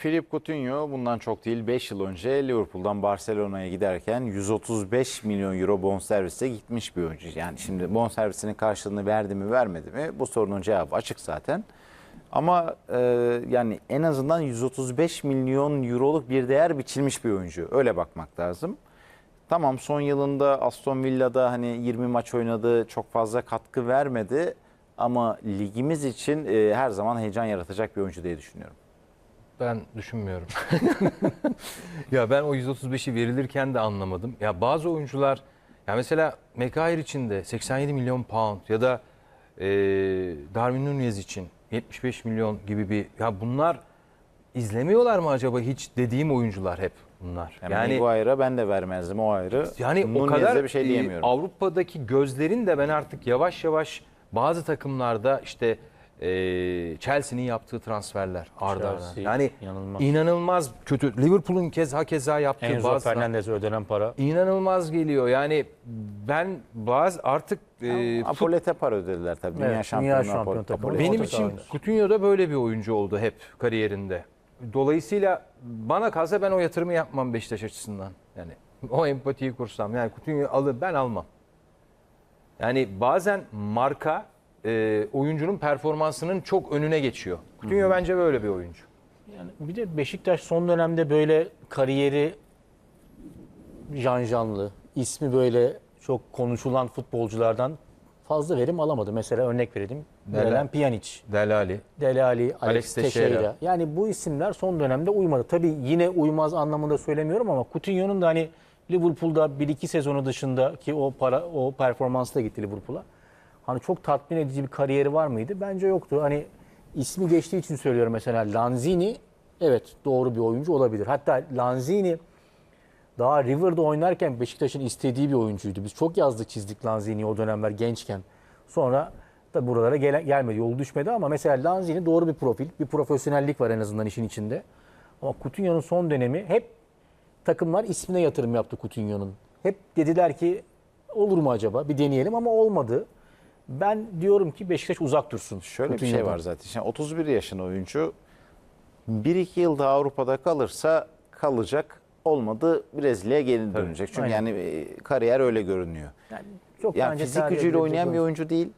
Philip Coutinho bundan çok değil 5 yıl önce Liverpool'dan Barcelona'ya giderken 135 milyon euro bonservise gitmiş bir oyuncu. Yani şimdi bonservisinin karşılığını verdi mi vermedi mi bu sorunun cevabı açık zaten. Ama e, yani en azından 135 milyon euroluk bir değer biçilmiş bir oyuncu. Öyle bakmak lazım. Tamam son yılında Aston Villa'da hani 20 maç oynadı, çok fazla katkı vermedi ama ligimiz için e, her zaman heyecan yaratacak bir oyuncu diye düşünüyorum. Ben düşünmüyorum. ya ben o 135'i verilirken de anlamadım. Ya bazı oyuncular ya mesela Mekahir için de 87 milyon pound ya da e, Darwin Nunez için 75 milyon gibi bir ya bunlar izlemiyorlar mı acaba hiç dediğim oyuncular hep bunlar. Yani, Yani Maguire'a ben de vermezdim o ayrı. yani o Nunez'e kadar bir şey e, diyemiyorum. Avrupa'daki gözlerin de ben artık yavaş yavaş bazı takımlarda işte e, Chelsea'nin yaptığı transferler arda arda. Chelsea, Yani inanılmaz. inanılmaz kötü. Liverpool'un keza keza yaptığı Enzo bazı Fernandez'e ödenen para. inanılmaz geliyor. Yani ben bazı artık e, fut- Apolete para ödediler tabii. Dünya şampiyonu, dünya şampiyon Apol- takımı. Apollo. benim için. Coutinho da böyle bir oyuncu oldu hep kariyerinde. Dolayısıyla bana kalsa ben o yatırımı yapmam Beşiktaş açısından. Yani o empatiyi kursam. Yani Coutinho'yu alır ben almam. Yani bazen marka e, oyuncunun performansının çok önüne geçiyor. Coutinho bence böyle bir oyuncu. Yani bir de Beşiktaş son dönemde böyle kariyeri janjanlı, ismi böyle çok konuşulan futbolculardan fazla verim alamadı. Mesela örnek verelim. Neler? Velen Pjanic, Delali. Dele Ali, Alex, Alex Teixeira. Teixeira. Yani bu isimler son dönemde uymadı. Tabii yine uymaz anlamında söylemiyorum ama Coutinho'nun da hani Liverpool'da 1-2 sezonu dışında ki o para o performansla gitti Liverpool'a. Hani çok tatmin edici bir kariyeri var mıydı? Bence yoktu. Hani ismi geçtiği için söylüyorum mesela Lanzini evet doğru bir oyuncu olabilir. Hatta Lanzini daha River'da oynarken Beşiktaş'ın istediği bir oyuncuydu. Biz çok yazdık çizdik Lanzini'yi o dönemler gençken. Sonra da buralara gele- gelmedi, yolu düşmedi ama mesela Lanzini doğru bir profil, bir profesyonellik var en azından işin içinde. Ama Coutinho'nun son dönemi hep takımlar ismine yatırım yaptı Coutinho'nun. Hep dediler ki olur mu acaba bir deneyelim ama olmadı. Ben diyorum ki Beşiktaş uzak dursun. Şöyle bir şey Coutinho'dan. var zaten. Şimdi 31 yaşında oyuncu 1-2 yıl daha Avrupa'da kalırsa kalacak. Olmadı Brezilya'ya geri dönecek. Çünkü Aynen. yani e, kariyer öyle görünüyor. Yani çok Yani fizik gücüyle oynayan bir oyuncu değil.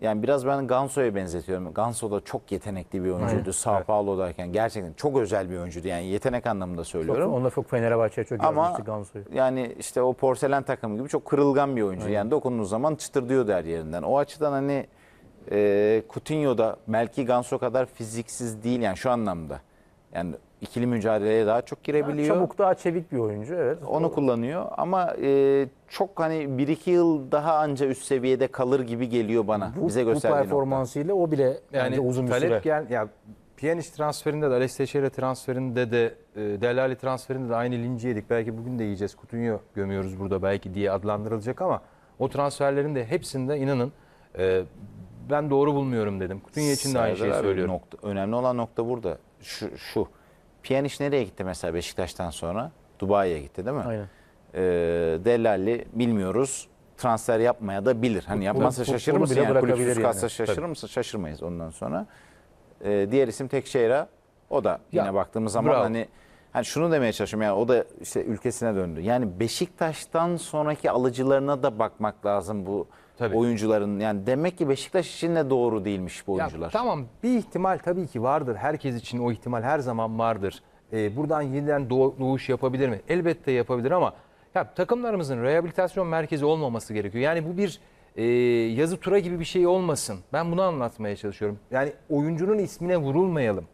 Yani biraz ben Ganso'ya benzetiyorum. Ganso da çok yetenekli bir oyuncuydu Aynen. Sao Paulo'dayken. Gerçekten çok özel bir oyuncuydu. Yani yetenek anlamında söylüyorum. Çok, onda çok Fenerbahçe'ye çok Ama Ganso'yu. yani işte o porselen takımı gibi çok kırılgan bir oyuncu. Yani dokunduğu zaman çıtırdıyordu her yerinden. O açıdan hani e, Coutinho da belki Ganso kadar fiziksiz değil yani şu anlamda. Yani ikili mücadeleye daha çok girebiliyor. Çabuk daha çevik bir oyuncu evet. Onu kullanıyor ama e, çok hani 1-2 yıl daha anca üst seviyede kalır gibi geliyor bana. bu, Bize bu gösterdiği nokta. performansıyla o bile Yani uzun bir talep süre. gel ya Pjanic transferinde de Alex Teixeira transferinde de e, Delali transferinde de aynı linci yedik. Belki bugün de yiyeceğiz. Coutinho gömüyoruz burada belki diye adlandırılacak ama o transferlerin de hepsinde inanın e, ben doğru bulmuyorum dedim. Coutinho için de aynı şeyi söylüyorum. Nokta, önemli olan nokta burada. Şu, şu. Pjanic nereye gitti mesela Beşiktaş'tan sonra? Dubai'ye gitti değil mi? Aynen. Ee, Delali bilmiyoruz. Transfer yapmaya da bilir. Hani yapmazsa futbolu şaşırır mısın? bile Yani kulüpsüz bırakabilir kalsa yani. şaşırır Tabii. mısın? Şaşırmayız ondan sonra. Ee, diğer isim Tekşehir'e. O da yine Ya, baktığımız zaman bravo. hani hani şunu demeye çalışıyorum yani o da işte ülkesine döndü. Yani Beşiktaş'tan sonraki alıcılarına da bakmak lazım bu Tabii. oyuncuların. Yani demek ki Beşiktaş için de doğru değilmiş bu Ya oyuncular. tamam bir ihtimal tabii ki vardır. Herkes için o ihtimal her zaman vardır. Ee, buradan yeniden doğ- doğuş yapabilir mi? Elbette yapabilir ama ya takımlarımızın rehabilitasyon merkezi olmaması gerekiyor. Yani bu bir e, yazı tura gibi bir şey olmasın. Ben bunu anlatmaya çalışıyorum. Yani oyuncunun ismine vurulmayalım.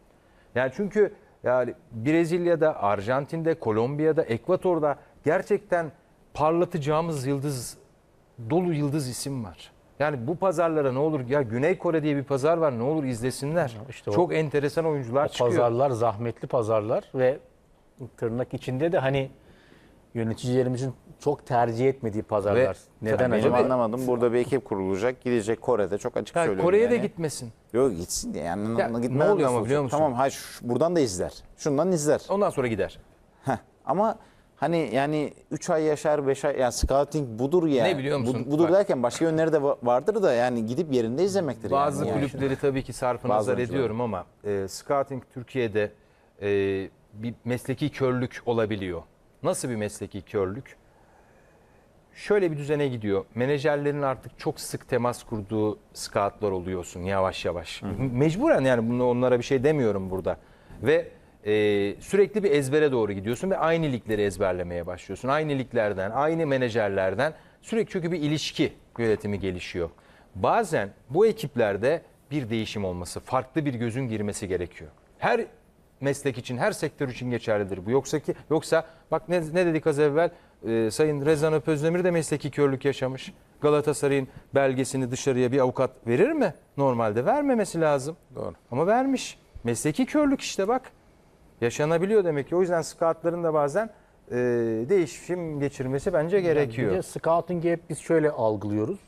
Yani çünkü yani Brezilya'da, Arjantin'de, Kolombiya'da, Ekvator'da gerçekten parlatacağımız yıldız dolu yıldız isim var. Yani bu pazarlara ne olur ya Güney Kore diye bir pazar var ne olur izlesinler. işte o- Çok enteresan oyuncular O çıkıyor. pazarlar zahmetli pazarlar ve tırnak içinde de hani yöneticilerimizin çok tercih etmediği pazarlar. Ve Neden Benim acaba? anlamadım. Burada bir ekip kurulacak. Gidecek Kore'de çok açık Ya söylüyorum. Kore'ye de yani. gitmesin. Yok gitsin diye. Yani Ya, ne oluyor ama biliyor musun? Tamam hayır şu- buradan da izler. Şundan izler. Ondan sonra gider. Heh. Ama hani yani 3 ay yaşar 5 ay yani scouting budur ya. Ne biliyor musun? Bu- budur Bak. derken başka yönleri de va- vardır da yani gidip yerinde izlemektir Bazı yani. yani. kulüpleri tabii ki sarfı nazar ediyorum ama e, Scouting Türkiye'de e, bir mesleki körlük olabiliyor. Nasıl bir mesleki körlük? Şöyle bir düzene gidiyor. Menajerlerin artık çok sık temas kurduğu scoutlar oluyorsun yavaş yavaş. Mecburen yani bunu onlara bir şey demiyorum burada. Ve e, sürekli bir ezbere doğru gidiyorsun ve aynı ligleri ezberlemeye başlıyorsun. Aynı liglerden, aynı menajerlerden sürekli çünkü bir ilişki yönetimi gelişiyor. Bazen bu ekiplerde bir değişim olması, farklı bir gözün girmesi gerekiyor. Her meslek için, her sektör için geçerlidir bu. Yoksa ki yoksa bak ne, ne dedik az evvel? Ee, Sayın Rezan Öpözdemir de mesleki körlük yaşamış. Galatasaray'ın belgesini dışarıya bir avukat verir mi? Normalde vermemesi lazım. Doğru. Ama vermiş. Mesleki körlük işte bak. Yaşanabiliyor demek ki. O yüzden scoutların da bazen e, değişim geçirmesi bence gerekiyor. Bir de scouting'i hep biz şöyle algılıyoruz.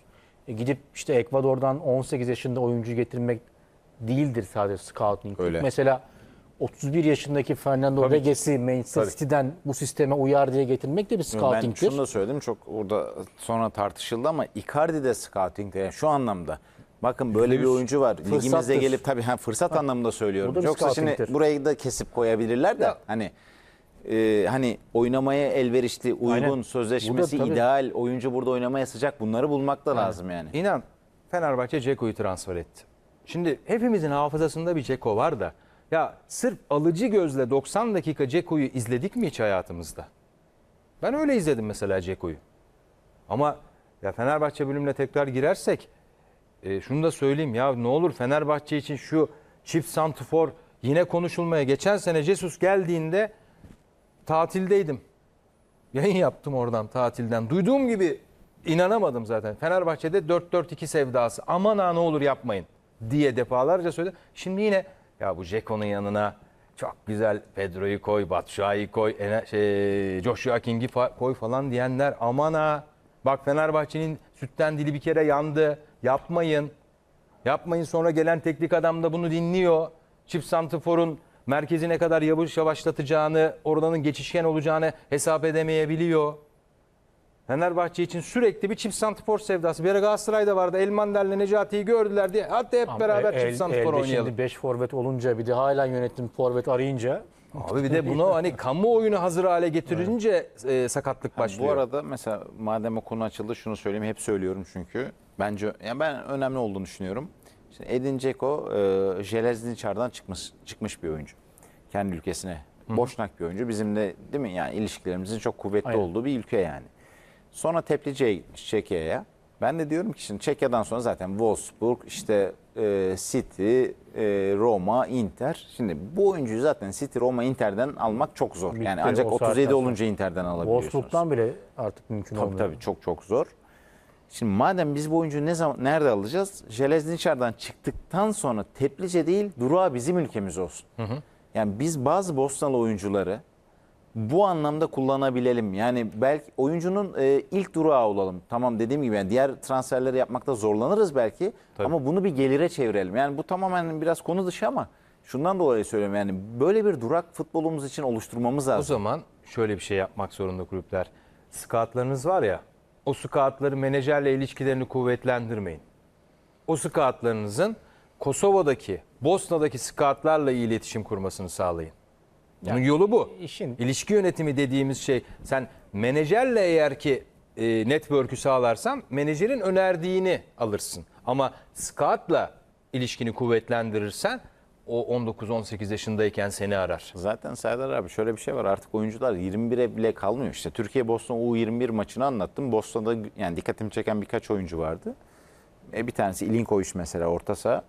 E, gidip işte Ekvador'dan 18 yaşında oyuncu getirmek değildir sadece scouting. Öyle. Mesela 31 yaşındaki Fernando. Reges'i Manchester Tabii. City'den bu sisteme uyar diye getirmek de bir Ben scouting'tir. şunu da söyledim çok orada sonra tartışıldı ama Icardi de scouting'de yani şu anlamda. Bakın böyle bir oyuncu var. Ligimize fırsattır. gelip tabii ha, fırsat anlamında söylüyorum. Yoksa şimdi burayı da kesip koyabilirler de Ya. hani e, hani oynamaya elverişli, uygun, Aynen. sözleşmesi Bu da tabii. ideal, oyuncu burada oynamaya sıcak bunları bulmak da lazım yani. İnan Fenerbahçe Ceko'yu transfer etti. Şimdi hepimizin hafızasında bir Ceko var da ya sırf alıcı gözle 90 dakika Ceko'yu izledik mi hiç hayatımızda? Ben öyle izledim mesela Ceko'yu. Ama ya Fenerbahçe bölümüne tekrar girersek e, şunu da söyleyeyim ya ne olur Fenerbahçe için şu çift santifor yine konuşulmaya. Geçen sene Jesus geldiğinde tatildeydim. Yayın yaptım oradan tatilden. Duyduğum gibi inanamadım zaten. Fenerbahçe'de 4-4-2 sevdası. Aman ha ne olur yapmayın diye defalarca söyledim. Şimdi yine ya bu Jeko'nun yanına çok güzel Pedro'yu koy, Batshuayi'yi koy, şey, Joshua King'i fa- koy falan diyenler aman ha. Bak Fenerbahçe'nin sütten dili bir kere yandı. Yapmayın. Yapmayın sonra gelen teknik adam da bunu dinliyor. Çift santiforun merkezi ne kadar yavaş yavaşlatacağını, oradanın geçişken olacağını hesap edemeyebiliyor. Fenerbahçe için sürekli bir çift santifor sevdası. Bir ara Galatasaray'da vardı. Elmander'le Necati'yi gördüler diye. Hadi hep Ama beraber el- çift santifor oynayalım. Şimdi 5 forvet olunca bir de hala yönetim forvet arayınca Abi bir de bunu hani kamuoyunu hazır hale getirince e, sakatlık Ha, başlıyor. Bu arada mesela madem o konu açıldı şunu söyleyeyim hep söylüyorum çünkü bence yani ben önemli olduğunu düşünüyorum. Şimdi Edin Dzeko e, Jelezniçar'dan çıkmış çıkmış bir oyuncu. Kendi ülkesine. Boşnak bir oyuncu. Bizim de değil mi yani ilişkilerimizin çok kuvvetli Aynen. olduğu bir ülke yani. Sonra Teplici'ye gitmiş Çekya'ya. Ben de diyorum ki şimdi Çekya'dan sonra zaten Wolfsburg, işte e, City, e, Roma, Inter. Şimdi bu oyuncuyu zaten City, Roma, Inter'den almak çok zor. Bitti yani ancak o 37 saatten sonra. olunca Inter'den alabiliyorsunuz. Wolfsburg'dan bile artık mümkün Tabii olmuyor. tabii çok çok zor. Şimdi madem biz bu oyuncuyu ne zaman nerede alacağız? Jelezniçar'dan çıktıktan sonra Teplice değil Durağı bizim ülkemiz olsun. Yani biz bazı Bosnalı oyuncuları bu anlamda kullanabilelim. Yani belki oyuncunun e, ilk durağı olalım. Tamam dediğim gibi yani diğer transferleri yapmakta zorlanırız belki ama bunu bir gelire çevirelim. Yani bu tamamen biraz konu dışı ama şundan dolayı söylüyorum yani böyle bir durak futbolumuz için oluşturmamız O lazım. zaman şöyle bir şey yapmak zorunda kulüpler. Scoutlarınız var ya, o scoutları menajerle ilişkilerini kuvvetlendirmeyin. O scoutlarınızın Kosova'daki, Bosna'daki scoutlarla iyi iletişim kurmasını sağlayın. Bunun yolu bu. işin- İlişki yönetimi dediğimiz şey, sen menajerle eğer ki e, network'ü sağlarsan menajerin önerdiğini alırsın. Ama scoutla ilişkini kuvvetlendirirsen o 19-18 yaşındayken seni arar. Zaten Serdar abi şöyle bir şey var artık oyuncular 21'e bile kalmıyor. İşte Türkiye Bosna U21 maçını anlattım. Bosna'da yani dikkatimi çeken birkaç oyuncu vardı. E bir tanesi İlinkoviç mesela orta saha.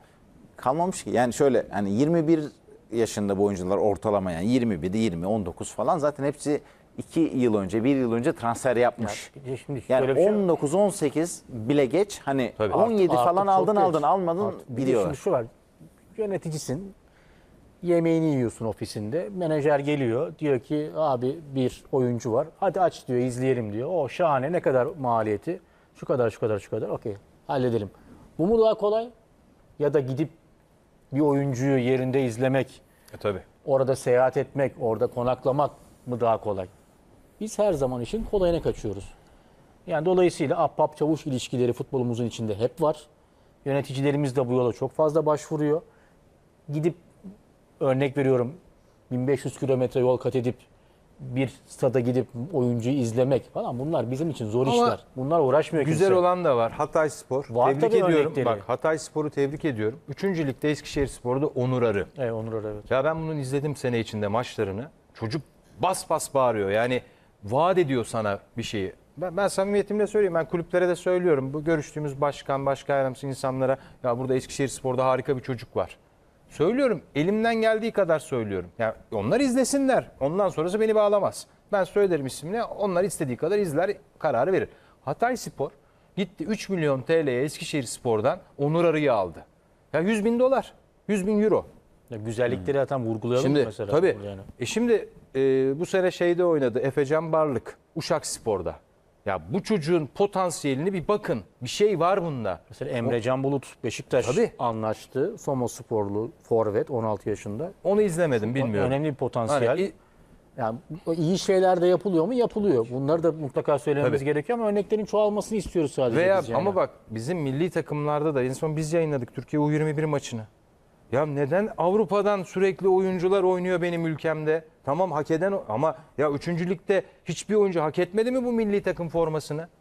Kalmamış ki. Yani şöyle hani 21 yaşında bu oyuncular ortalama yani 21, 20, 19 falan zaten hepsi 2 yıl önce, 1 yıl önce transfer yapmış. De şimdi Yani şöyle bir şey var. 19 18 bile geç. Hani Tabii. 17 Artık falan çok aldın geç. aldın almadın Artık biliyorlar. Şimdi şu var. Yöneticisin. Yemeğini yiyorsun ofisinde. Menajer geliyor. Diyor ki abi bir oyuncu var. Hadi aç diyor izleyelim diyor. O şahane ne kadar maliyeti? Şu kadar şu kadar şu kadar. Okey halledelim. Bu mu daha kolay? Ya da gidip bir oyuncuyu yerinde izlemek, E tabii. orada seyahat etmek, orada konaklamak mı daha kolay? Biz her zaman işin kolayına kaçıyoruz. Yani dolayısıyla ahbap çavuş ilişkileri futbolumuzun içinde hep var. Yöneticilerimiz de bu yola çok fazla başvuruyor. Gidip örnek veriyorum 1500 kilometre yol kat edip bir stada gidip oyuncuyu izlemek falan bunlar bizim için zor Ama işler. Bunlar uğraşmıyor Güzel kimse. olan da var. Hatay Spor. Var tebrik tabii ediyorum. örnekleri. Bak Hatay Spor'u tebrik ediyorum. Üçüncü ligde Eskişehir Spor'da Onur Arı. Evet Onur Arı, evet. Ya ben bunun izledim sene içinde maçlarını. Çocuk bas bas bağırıyor. Yani vaat ediyor sana bir şeyi. Ben, ben samimiyetimle söyleyeyim. Ben kulüplere de söylüyorum. Bu görüştüğümüz başkan, başka yardımcısı insanlara ya burada Eskişehir Spor'da harika bir çocuk var. Söylüyorum. Elimden geldiği kadar söylüyorum. Ya onlar izlesinler. Ondan sonrası beni bağlamaz. Ben söylerim ismini. Onlar istediği kadar izler, kararı verir. Hatay Spor gitti 3 milyon TL'ye Eskişehir Spor'dan Onur Arı'yı aldı. Ya 100 bin dolar. 100 bin euro. Ya güzellikleri zaten vurgulayalım Şimdi mesela. tabii. Yani. E şimdi e, bu sene şeyde oynadı Efecan Barlık Uşak Spor'da. Ya bu çocuğun potansiyelini bir bakın. Bir şey var bunda. Mesela Emre Can Bulut Beşiktaş Tabii. anlaştı. Somo sporlu forvet 16 yaşında. Onu izlemedim bilmiyorum. Önemli bir potansiyel. Hani Yani iyi şeyler de yapılıyor mu? Yapılıyor. Bunları da mutlaka söylememiz Tabii. gerekiyor ama örneklerin çoğalmasını istiyoruz sadece Veya biz yani. ama bak bizim milli takımlarda da en son biz yayınladık Türkiye U21 maçını. Ya neden Avrupa'dan sürekli oyuncular oynuyor benim ülkemde? Tamam hak eden ama ya 3. ligde hiçbir oyuncu hak etmedi mi bu milli takım formasını?